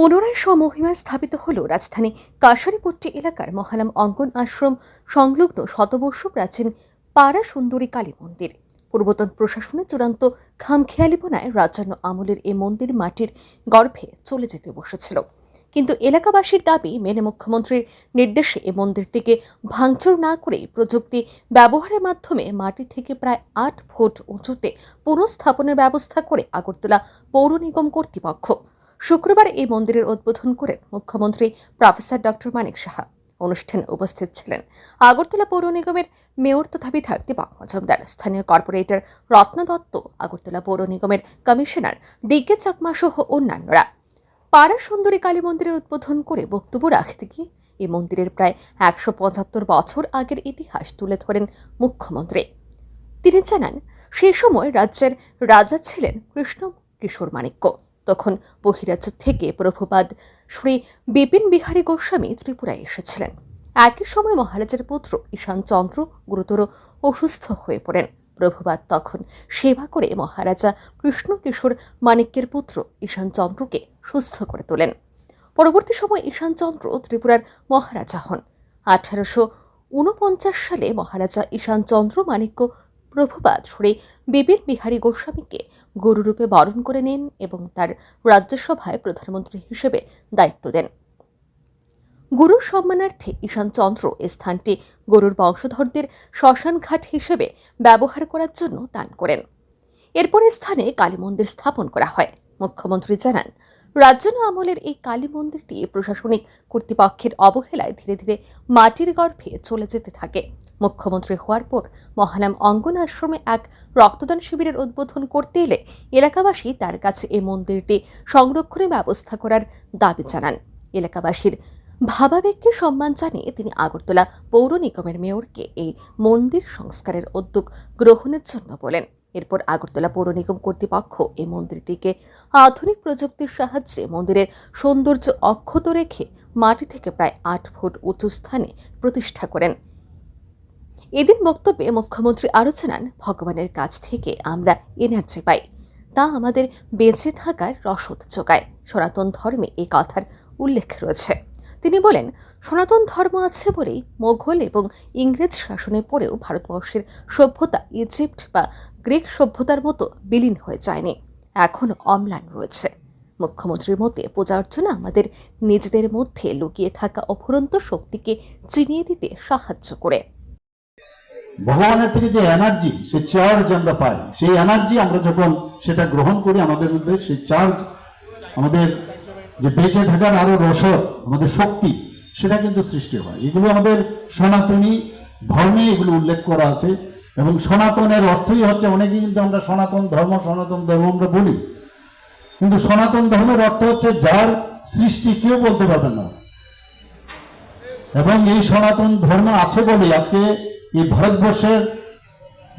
পুনরায় স্বমহিমায় স্থাপিত হল রাজধানী কাশারিপট্টি এলাকার মহানাম অঙ্গন আশ্রম, সংলগ্ন শতবর্ষ প্রাচীন পাড়া সুন্দরী কালী মন্দির। পূর্বতন প্রশাসনের চূড়ান্ত খামখেয়ালিপনায় রাজান্য আমলের এই মন্দির মাটির গর্ভে চলে যেতে বসেছিল। কিন্তু এলাকাবাসীর দাবি মেনে মুখ্যমন্ত্রীর নির্দেশে এ মন্দিরটিকে ভাঙচুর না করে প্রযুক্তি ব্যবহারের মাধ্যমে মাটি থেকে প্রায় আট ফুট উঁচুতে পুনঃস্থাপনের ব্যবস্থা করে আগরতলা পৌর নিগম কর্তৃপক্ষ। শুক্রবার এই মন্দিরের উদ্বোধন করেন মুখ্যমন্ত্রী প্রফেসর ডক্টর মানিক সাহা অনুষ্ঠানে উপস্থিত ছিলেন। আগরতলা পৌর নিগমের মেয়র তথা বিধায়ক দীপক মজুমদার, স্থানীয় কর্পোরেটর রত্ন দত্ত, আগরতলা পৌর নিগমের কমিশনার ডিকে চাকমা সহ অন্যান্যরা। পাড়া সুন্দরী কালী মন্দিরের উদ্বোধন করে বক্তব্য রাখতে গিয়ে এই মন্দিরের প্রায় একশো পঁচাত্তর বছর আগের ইতিহাস তুলে ধরেন মুখ্যমন্ত্রী। তিনি জানান সেই সময় রাজ্যের রাজা ছিলেন কৃষ্ণ কিশোর মাণিক্য। তখন বহিরাজ্য থেকে প্রভুপাদ শ্রী বিপিন বিহারী গোস্বামী ত্রিপুরায় এসেছিলেন। একই সময় মহারাজের পুত্র ঈশান চন্দ্র গুরুতর অসুস্থ হয়ে পড়েন। প্রভুপাদ তখন সেবা করে মহারাজা কৃষ্ণ কিশোর মাণিক্যের পুত্র ঈশান চন্দ্রকে সুস্থ করে তোলেন। পরবর্তী সময় ঈশান চন্দ্র ত্রিপুরার মহারাজা হন। আঠারোশো ঊনপঞ্চাশ সালে মহারাজা ঈশান চন্দ্র মাণিক্য প্রভুপাদ শ্রী বিপিন বিহারী গোস্বামীকে গুরুরূপে বরণ করে নেন এবং তার রাজ্যসভায় প্রধানমন্ত্রী হিসেবে দায়িত্ব দেন। গুরুর সম্মানার্থে ঈশান চন্দ্র এ স্থানটি গরুর বংশধরদের শ্মশান ঘাট হিসেবে ব্যবহার করার জন্য দান করেন। এরপর স্থানে কালী মন্দির স্থাপন করা হয়। মুখ্যমন্ত্রী জানান রাজ্যান আমলের এই কালী মন্দিরটি প্রশাসনিক কর্তৃপক্ষের অবহেলায় ধীরে ধীরে মাটির গর্ভে চলে যেতে থাকে। মুখ্যমন্ত্রী হওয়ার পর মহানাম অঙ্গন আশ্রমে এক রক্তদান শিবিরের উদ্বোধন করতে এলে এলাকাবাসী তার কাছে এই মন্দিরটি সংরক্ষণের ব্যবস্থা করার দাবি জানান। এলাকাবাসীর ভাবাবেগকে সম্মান জানিয়ে তিনি আগরতলা পৌর নিগমের মেয়রকে এই মন্দির সংস্কারের উদ্যোগ গ্রহণের জন্য বলেন। এরপর আগরতলা পৌর নিগম কর্তৃপক্ষ এই মন্দিরটিকে আধুনিক প্রযুক্তির সাহায্যে মন্দিরের সৌন্দর্য অক্ষত রেখে মাটি থেকে প্রায় আট ফুট উঁচু স্থানে প্রতিষ্ঠা করেন। এদিন বক্তব্যে মুখ্যমন্ত্রী আরও জানান ভগবানের কাছ থেকে আমরা এনার্জি পাই, তা আমাদের বেঁচে থাকার রসদ যোগায়। সনাতন ধর্মে এই কথার উল্লেখ রয়েছে। তিনি বলেন, সনাতন ধর্ম আছে বলেই মোঘল এবং ইংরেজ শাসনে পড়েও ভারতবর্ষের সভ্যতা, ইজিপ্ট বা গ্রিক সভ্যতার মতো বিলীন হয়ে যায়নি। এখনও অম্লান রয়েছে। মুখ্যমন্ত্রীর মতে, পূজা অর্চনা আমাদের নিজেদের মধ্যে লুকিয়ে থাকা অফুরন্ত শক্তিকে চিনিয়ে দিতে সাহায্য করে। ভগবানের থেকে যে এনার্জি সে চার্জ আমরা পাই, সেই এনার্জি আমরা যখন সেটা গ্রহণ করি, আমাদের মধ্যে সেই চার্জ আমাদের যে বেঁচে থাকার আরও রসদ, আমাদের শক্তি, সেটা কিন্তু সৃষ্টি হয়। এগুলো আমাদের সনাতনী ধর্মে এগুলো উল্লেখ করা আছে। এবং সনাতনের অর্থই হচ্ছে অনেকে কিন্তু আমরা সনাতন ধর্ম সনাতন ধর্ম আমরা বলি। কিন্তু সনাতন ধর্মের অর্থ হচ্ছে যার সৃষ্টি কেউ বলতে পারবে না। এবং এই সনাতন ধর্ম আছে বলে আজকে এই ভারতবর্ষের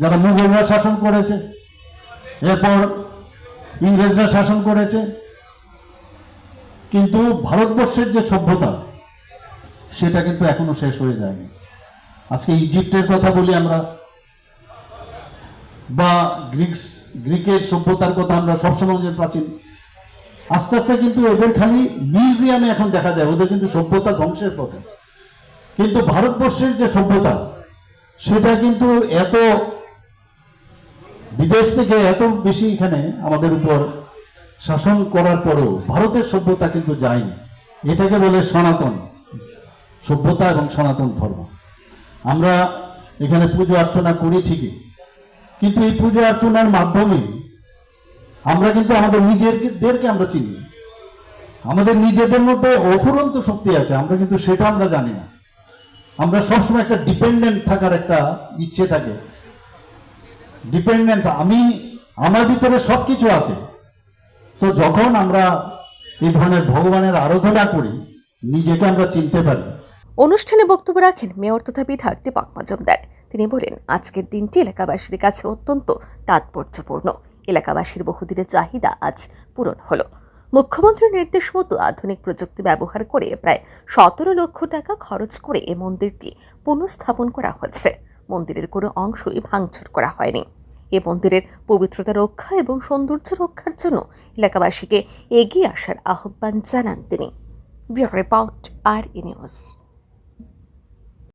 যারা মুঘলরা শাসন করেছে, এরপর ইংরেজরা শাসন করেছে, কিন্তু ভারতবর্ষের যে সভ্যতা, সেটা কিন্তু এখনও শেষ হয়ে যায়নি। আজকে ইজিপ্টের কথা বলি আমরা বা গ্রিক্স গ্রিকের সভ্যতার কথা আমরা সবসময় যে প্রাচীন। আস্তে আস্তে কিন্তু এদের খালি মিউজিয়ামে এখন দেখা যায়, ওদের কিন্তু সভ্যতা ধ্বংসের পথে। কিন্তু ভারতবর্ষের যে সভ্যতা, সেটা কিন্তু এত বিদেশ থেকে এত বেশি এখানে আমাদের উপর শাসন করার পরেও ভারতের সভ্যতা কিন্তু যায়নি। এটাকে বলে সনাতন সভ্যতা এবং সনাতন ধর্ম। আমরা এখানে পুজো অর্চনা করি ঠিকই কিন্তু এই পুজো অর্চনার মাধ্যমে আমরা কিন্তু আমাদের নিজেদেরকে আমরা চিনি। আমাদের নিজেদের মধ্যে অফুরন্ত শক্তি আছে, আমরা কিন্তু সেটা আমরা জানি না। আমরা সবসময় একটা ডিপেন্ডেন্ট থাকার একটা ইচ্ছে থাকে। ডিপেন্ডেন্ট আমি, আমার ভিতরে সবকিছু আছে। তো যখন আমরা এই ধরনের ভগবানের আরাধনা করি, নিজেকে আমরা চিনতে পারি। অনুষ্ঠানে বক্তব্য রাখেন মেয়র তথা বিধায়ক দীপক মজুমদার। তিনি বলেন, আজকের দিনটি এলাকাবাসীর কাছে অত্যন্ত তাৎপর্যপূর্ণ। এলাকাবাসীর বহুদিনের চাহিদা আজ পূরণ হলো। মুখ্যমন্ত্রীর নির্দেশ মতো আধুনিক প্রযুক্তি ব্যবহার করে প্রায় সতেরো লক্ষ টাকা খরচ করে এ মন্দিরটি পুনঃস্থাপন করা হয়েছে। মন্দিরের কোনো অংশই ভাঙচুর করা হয়নি। এ মন্দিরের পবিত্রতা রক্ষা এবং সৌন্দর্য রক্ষার জন্য এলাকাবাসীকে এগিয়ে আসার আহ্বান জানান তিনি। রিপোর্ট, আর ই